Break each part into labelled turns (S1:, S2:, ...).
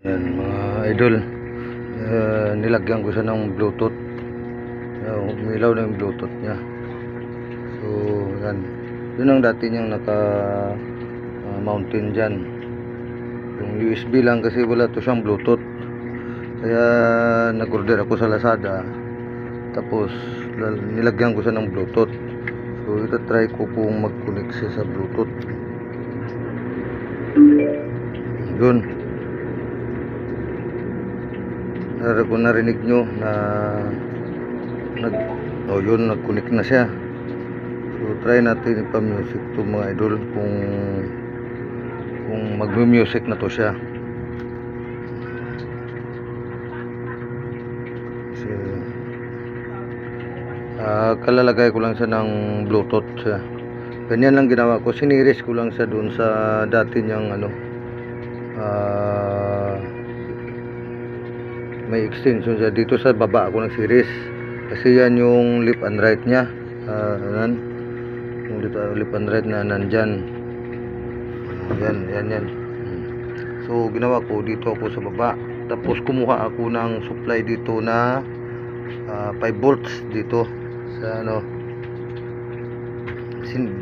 S1: Yan mga idol. Uh, nilagyan ko siya ng bluetooth. Uh, umilaw na yung bluetooth niya. So yan. Yun ang dati niyang naka uh, mountain dyan. Yung USB lang kasi wala to siyang bluetooth. Kaya nag-order ako sa Lazada. Tapos nilagyan ko siya ng bluetooth. So ito try ko kung mag-connect siya sa bluetooth. Yun. Nara kung narinig nyo na nag oh yun nag-connect na siya. So try natin ipa-music to mga idol kung kung magmu-music na to siya. Kasi ah, kalalagay ko lang siya ng bluetooth siya. Ganyan lang ginawa ko. Siniris ko lang siya doon sa dati niyang ano ah may extension siya dito sa baba ako ng series. Kasi yan yung left and right niya. Ah, yan yung left, left and right na nandyan. Ah, yan yan yan. Hmm. so ginawa ko dito ako sa baba. Tapos kumuha ako ng supply dito na ah, 5 volts dito sa ano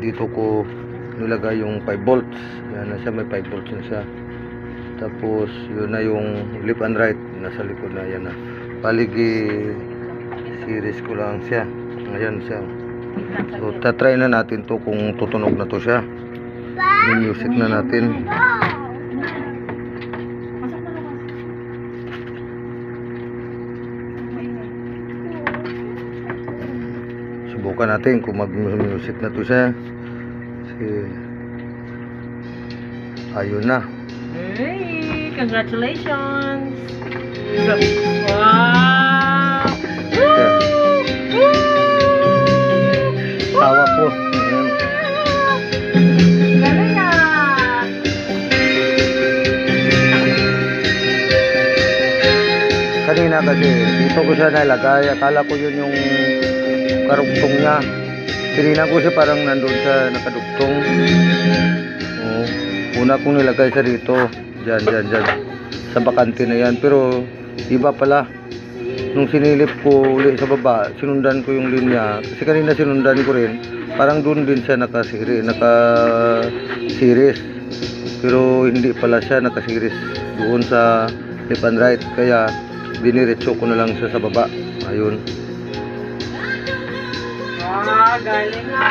S1: dito ko nilagay yung 5 volts. Yan na siya may 5 volts na siya tapos yun na yung left and right. Nasa likod na yan na. Paligi series ko lang siya. Ayan siya. So tatry na natin to kung tutunog na to siya. Yung music na natin. Subukan natin kung mag music na to siya. Kasi ayun na
S2: Hey, congratulations! Wow!
S1: tawa po.
S2: Galing na!
S1: kanina kasi dito ko siya nalagay akala ko yun yung karugtong niya tininan ko siya parang nandun sa nakadugtong. Una kong nilagay siya dito dyan dyan dyan. Sa bakante na yan. Pero iba pala. Nung sinilip ko uli sa baba sinundan ko yung linya. Kasi kanina sinundan ko rin. Parang doon din siya nakasiri naka series pero hindi pala siya nakasiris doon sa left and right. Kaya diniretso ko na lang siya sa baba. Ayun.
S2: Wow, galing na!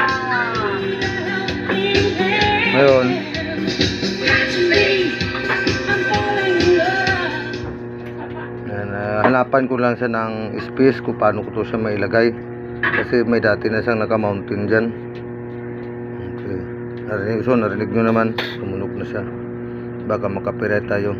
S1: ngayon hanapan ko lang siya ng space kung paano ko to siya mailagay. Kasi may dati na siyang naka-mountain dyan. Okay. narinig, so narinig nyo naman tumunog na siya. Baka makapirate tayo